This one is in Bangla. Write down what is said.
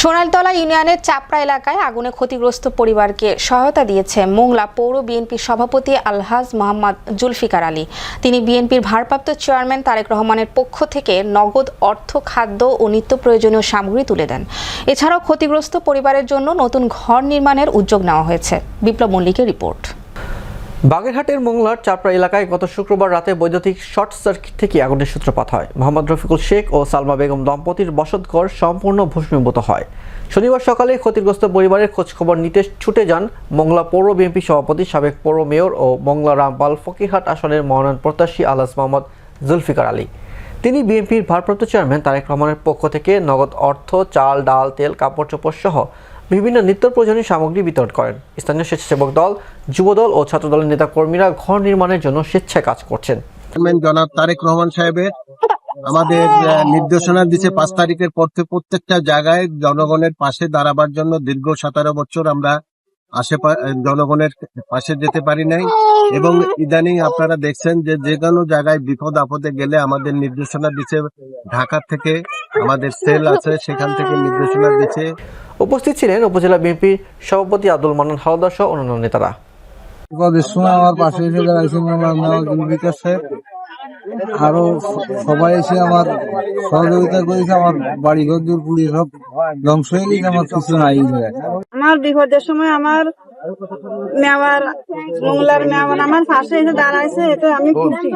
সোনালতলা ইউনিয়নের চাপড়া এলাকায় আগুনে ক্ষতিগ্রস্ত পরিবারকে সহায়তা দিয়েছে মোংলা পৌর বিএনপির সভাপতি আলহাজ মোহাম্মদ জুলফিকার আলী। তিনি বিএনপির ভারপ্রাপ্ত চেয়ারম্যান তারেক রহমানের পক্ষ থেকে নগদ অর্থ, খাদ্য ও নিত্য প্রয়োজনীয় সামগ্রী তুলে দেন। এছাড়াও ক্ষতিগ্রস্ত পরিবারের জন্য নতুন ঘর নির্মাণের উদ্যোগ নেওয়া হয়েছে। বিপ্লব মল্লিকের রিপোর্ট। বাগেরহাটের মোংলার চাপড়া এলাকায় গত শুক্রবার রাতে বৈদ্যুতিক শর্ট সার্কিট থেকে আগুনের সূত্রপাত হয়। মোহাম্মদ রফিকুল শেখ ও সালমা বেগম দম্পতির বসতঘর সম্পূর্ণ ভস্মীভূত হয়। শনিবার সকালে ক্ষতিগ্রস্ত পরিবারের খোঁজখবর নিতে ছুটে যান মোংলা পৌর বিএনপি সভাপতি, সাবেক পৌর মেয়র ও মোংলা রামপাল ফকিরহাট আসনের মনোনয়ন প্রত্যাশী আলাস মোহাম্মদ জুলফিকার আলী। তিনি বিএনপির ভারপ্রাপ্ত চেয়ারম্যান তারেক রহমানের পক্ষ থেকে নগদ অর্থ, চাল, ডাল, তেল কাপড় চোপড় সহ বিভিন্ন নিত্য প্রয়োজনীয় সামগ্রী বিতরণ করেন। স্থানীয় স্বেচ্ছাসেবক দল, যুবদল ও ছাত্রদলের নেতাকর্মীরা ঘর নির্মাণের জন্য স্বেচ্ছায় কাজ করছেন। জনাব তারেক রহমান সাহেবের আমাদের নির্দেশনা দিচ্ছে পাঁচ তারিখের পর প্রত্যেকটা জায়গায় জনগণের পাশে দাঁড়াবার জন্য দীর্ঘ সতেরো বছর আমরা আশেপা- জনগণের পাশে যেতে পারি নাই। এবং ইদানিং আপনারা দেখছেন যে যে কোনো জায়গায় বিপদ আপদে গেলে আমাদের নির্দেশনা দিচ্ছে। ঢাকা থেকে আমাদের সেল আছে সেখান থেকে নির্দেশনা দিচ্ছে। উপস্থিত ছিলেন উপজেলা বিএনপির সভাপতি আব্দুল মান্নান হাওলাদার সহ অন্যান্য নেতারা। বিপদের সময় আমার পাশে এসে দাঁড়াইছেন আমার বিকাশ সাহেব। আরও সবাই এসে আমার সহযোগিতা করেছে, আমার বাড়ি ঘর দূর পুড়িয়ে সব ধ্বংস হয়ে গেছে, আমার কিছু নাই আমার বিপদের সময় আমার মেওয়ার মোংলার মেওয়ার আমার পাশে এসে দাঁড়াইছে এটা আমি খুশি।